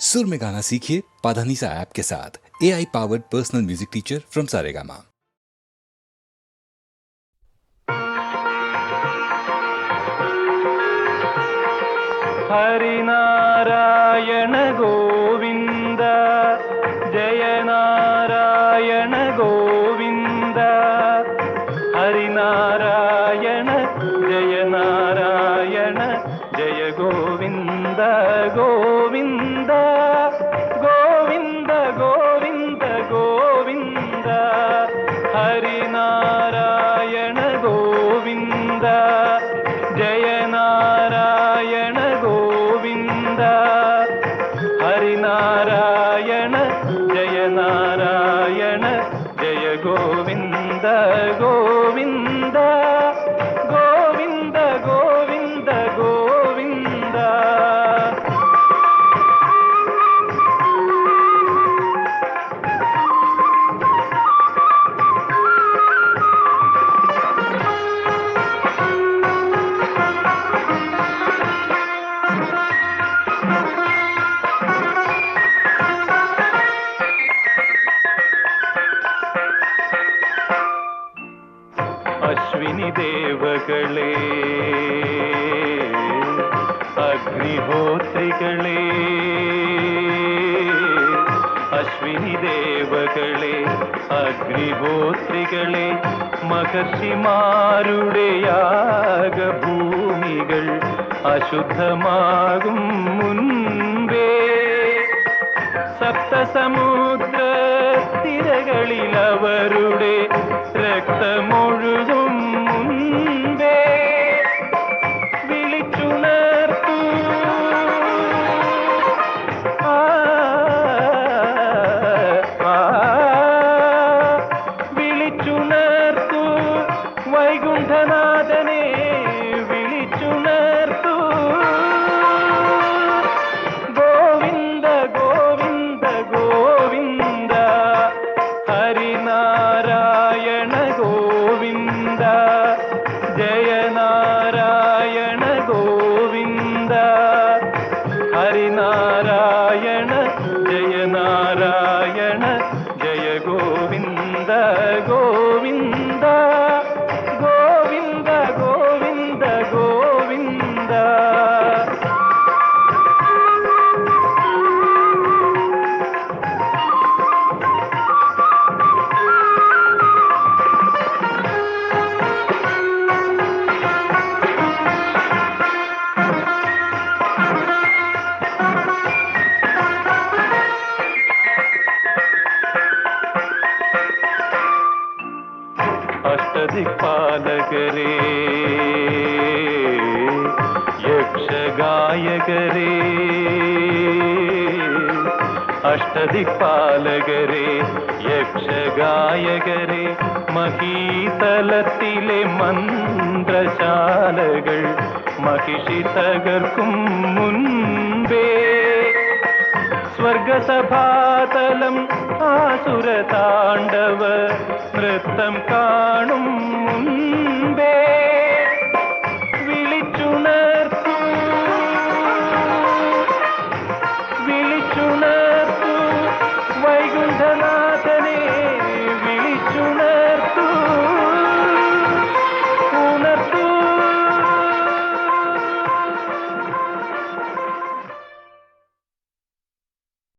सुर में गाना सीखिए पाधानीसा ऐप के साथ। A I powered personal music teacher from Saregama Harinarayan Govind जय नारायण गोविंद हरिनारायण जय नारायण जय गोविंद गो ജയനാരായണ ജയ ഗോവിന്ദ ഗോവിന്ദ ഗോവിന്ദ. അശ്വിനി ദേവകളെ അഗ്നിഹോത്രികളെ അശ്വിനി ദേവകളെ അഗ്നിഹോത്രികളെ മഹർഷിമാരുടെ യാഗഭൂമികൾ അശുദ്ധമാകും മുൻപേ. സപ്തസമുദ്ര വൈകുണ്ഠനാഥനെ വിളിച്ചുണർത്തു. ഗോവിന്ദ ഗോവിന്ദ ഗോവിന്ദ ഹരിനാരായണ ഗോവിന്ദ ജയനാരായണ യക്ഷഗായകരേ അഷ്ടദിക്പാലകരേ യക്ഷഗായകരെ മഹീതലത്തിലെ മന്ത്രശാലകൾ മഹിഷി തകർക്കും മുൻപേ. സ്വർഗസഭാതലം ആസുരതാണ്ഡവ നൃത്തം കാണും മുൻപേ.